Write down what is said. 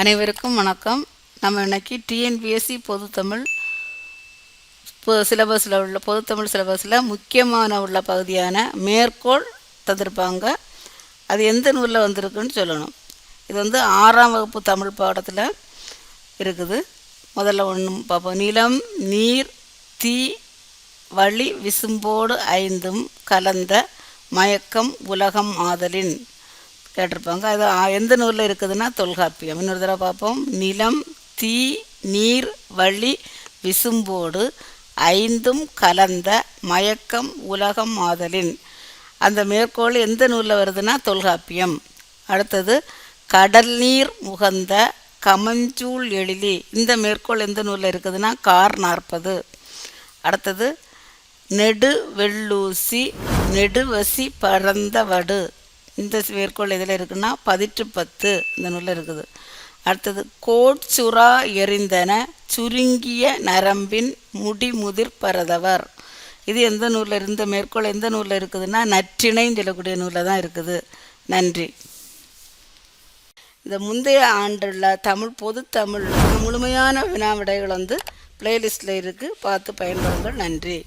அனைவருக்கும் வணக்கம். நம்ம இன்னைக்கு டிஎன்பிஎஸ்சி பொதுத்தமிழ் இப்போ சிலபஸில் உள்ள பொதுத்தமிழ் சிலபஸில் முக்கியமான உள்ள பகுதியான மேற்கோள் தந்திருப்பாங்க. அது எந்த நூலில் வந்திருக்குன்னு சொல்லணும். இது வந்து ஆறாம் வகுப்பு தமிழ் பாடத்தில் இருக்குது. முதல்ல ஒன்று பார்ப்போம். நிலம் நீர் தீ வழி விசும்போடு ஐந்தும் கலந்த மயக்கம் உலகம் ஆதலின். கேட்டிருப்பாங்க. அது எந்த நூலில் இருக்குதுன்னா தொல்காப்பியம். இன்னொரு தடவை பார்ப்போம். நிலம் தீ நீர் வழி விசும்போடு ஐந்தும் கலந்த மயக்கம் உலகம் மாதலின் அந்த மேற்கோள் எந்த நூலில் வருதுன்னா தொல்காப்பியம். அடுத்தது கடல் நீர் முகந்த கமஞ்சூள் எழிலி. இந்த மேற்கோள் எந்த நூலில் இருக்குதுன்னா கார் நாற்பது. அடுத்தது நெடு வெள்ளூசி நெடுவசி பரந்த வடு இந்த மேற்கோள் இதில் இருக்குன்னா பதிற்று பத்து இந்த நூலில் இருக்குது. அடுத்தது கோட்சுறா எரிந்தன சுருங்கிய நரம்பின் முடிமுதிர் பரதவர். இது எந்த நூலில் இருந்த மேற்கோள் எந்த நூலில் இருக்குதுன்னா நற்றிணைன்னு சொல்லக்கூடிய நூலில் தான் இருக்குது. நன்றி. இந்த முந்தைய ஆண்டுள்ள தமிழ் பொது தமிழ் முழுமையான வினா விடைகள் வந்து பிளேலிஸ்டில் இருக்குது பார்த்து பயன்படுங்கள். நன்றி.